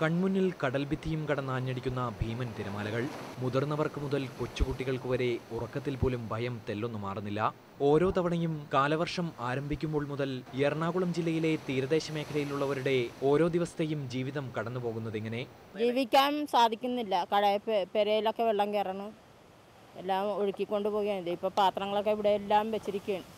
കൺമുന്നിൽ കടൽഭിത്തിയും കടന്നാഞ്ഞടിക്കുന്ന ഭീമൻ തിരമാലകൾ. മുതിർന്നവർക്ക് മുതൽ കൊച്ചുകുട്ടികൾക്ക് വരെ ഉറക്കത്തിൽ പോലും ഭയം തെല്ലൊന്നു മാറുന്നില്ല. ഓരോ തവണയും കാലവർഷം ആരംഭിക്കുമ്പോൾ മുതൽ എറണാകുളം ജില്ലയിലെ തീരദേശ മേഖലയിലുള്ളവരുടെ ഓരോ ദിവസത്തെയും ജീവിതം കടന്നുപോകുന്നതെങ്ങനെ ജീവിക്കാൻ സാധിക്കുന്നില്ല. പെരയിലൊക്കെ വെള്ളം കയറണം. എല്ലാം ഒഴുക്കിക്കൊണ്ട് പോവുകയാണ്. പാത്രങ്ങളൊക്കെ ഇവിടെ എല്ലാം വെച്ചിരിക്കുകയാണ്.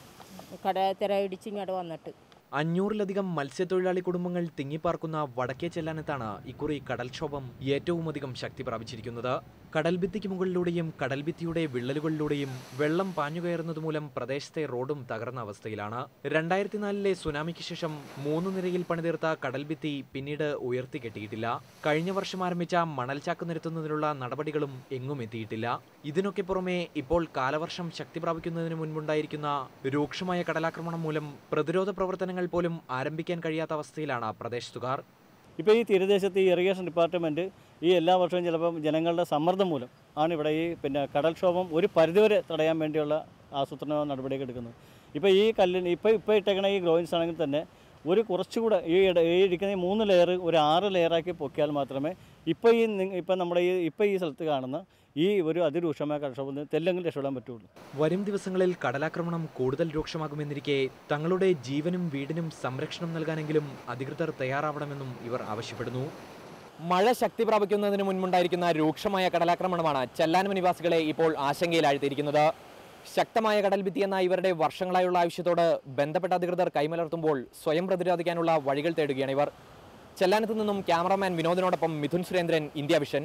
കട തിര ഇടിച്ച് ഇങ്ങോട്ട് വന്നിട്ട്. അഞ്ഞൂറിലധികം മത്സ്യത്തൊഴിലാളി കുടുംബങ്ങൾ തിങ്ങിപ്പാർക്കുന്ന വടക്കേ ചെല്ലാനത്താണ് ഇക്കുറി കടൽക്ഷോഭം ഏറ്റവുമധികം ശക്തി പ്രാപിച്ചിരിക്കുന്നത്. കടൽഭിത്തിക്ക് മുകളിലൂടെയും കടൽഭിത്തിയുടെ വിള്ളലുകളിലൂടെയും വെള്ളം പാഞ്ഞുകയറുന്നത് മൂലം പ്രദേശത്തെ റോഡും തകർന്ന അവസ്ഥയിലാണ്. രണ്ടായിരത്തി നാലിലെ സുനാമിക്ക് ശേഷം മൂന്ന് നിരയിൽ പണിതീർത്ത കടൽഭിത്തി പിന്നീട് ഉയർത്തി കെട്ടിയിട്ടില്ല കഴിഞ്ഞ വർഷം ആരംഭിച്ച മണൽചാക്ക് നിരത്തുന്നതിനുള്ള നടപടികളും എങ്ങും എത്തിയിട്ടില്ല. ഇതിനൊക്കെ പുറമെ ഇപ്പോൾ കാലവർഷം ശക്തി പ്രാപിക്കുന്നതിന് മുൻപുണ്ടായിരിക്കുന്ന രൂക്ഷമായ കടലാക്രമണം മൂലം പ്രതിരോധ പ്രവർത്തനങ്ങൾ പോലും ആരംഭിക്കാൻ കഴിയാത്ത അവസ്ഥയിലാണ് പ്രദേശത്തുകാർ. ഇപ്പോൾ ഈ തീരദേശത്ത് ഈ ഇറിഗേഷൻ ഡിപ്പാർട്ട്മെന്റ് ഈ എല്ലാ വർഷവും ചിലപ്പം ജനങ്ങളുടെ സമ്മർദ്ദം മൂലം ആണ് ഇവിടെ ഈ പിന്നെ കടൽക്ഷോഭം ഒരു പരിധിവരെ തടയാൻ വേണ്ടിയുള്ള ആസൂത്രണ നടപടിയൊക്കെ എടുക്കുന്നത്. ഇപ്പോൾ ഈ കല്ലിന് ഇപ്പോൾ ഇപ്പോൾ ഇട്ടേക്കണ ഈ ഗ്രോയിൻസ് ആണെങ്കിൽ തന്നെ ഒരു കുറച്ചുകൂടെ ഈ ഈ ഇരിക്കുന്ന ഈ മൂന്ന് ലെയർ ഒരു ആറ് ലെയറാക്കി പൊക്കിയാൽ മാത്രമേ ഇപ്പോൾ ഈ ഇപ്പം ഇപ്പോൾ നമ്മുടെ ഈ ഇപ്പോൾ ഈ സ്ഥലത്ത് കാണുന്ന ഈ ഒരു അതിരൂക്ഷമായ കടൽക്ഷോഭത്തിൽ നിന്ന് തെല്ലെങ്കിലും രക്ഷപ്പെടാൻ പറ്റുള്ളൂ. വരും ദിവസങ്ങളിൽ കടലാക്രമണം കൂടുതൽ രൂക്ഷമാകുമെന്നിരിക്കെ തങ്ങളുടെ ജീവനും വീടിനും സംരക്ഷണം നൽകാനെങ്കിലും അധികൃതർ തയ്യാറാവണമെന്നും ഇവർ ആവശ്യപ്പെടുന്നു. മഴ ശക്തി പ്രാപിക്കുന്നതിന് മുൻപുണ്ടായിരിക്കുന്ന രൂക്ഷമായ കടലാക്രമണമാണ് ചെല്ലാനമ നിവാസികളെ ഇപ്പോൾ ആശങ്കയിലാഴ്ത്തിയിരിക്കുന്നത്. ശക്തമായ കടൽ കടൽഭിത്തി എന്ന ഇവരുടെ വർഷങ്ങളായുള്ള ആവശ്യത്തോട് ബന്ധപ്പെട്ട അധികൃതർ കൈമലർത്തുമ്പോൾ സ്വയം പ്രതിരോധിക്കാനുള്ള വഴികൾ തേടുകയാണ് ഇവർ. ചെല്ലാനത്ത് നിന്നും ക്യാമറാമാൻ വിനോദിനോടൊപ്പം മിഥുൻ സുരേന്ദ്രൻ ഇന്ത്യ വിഷൻ.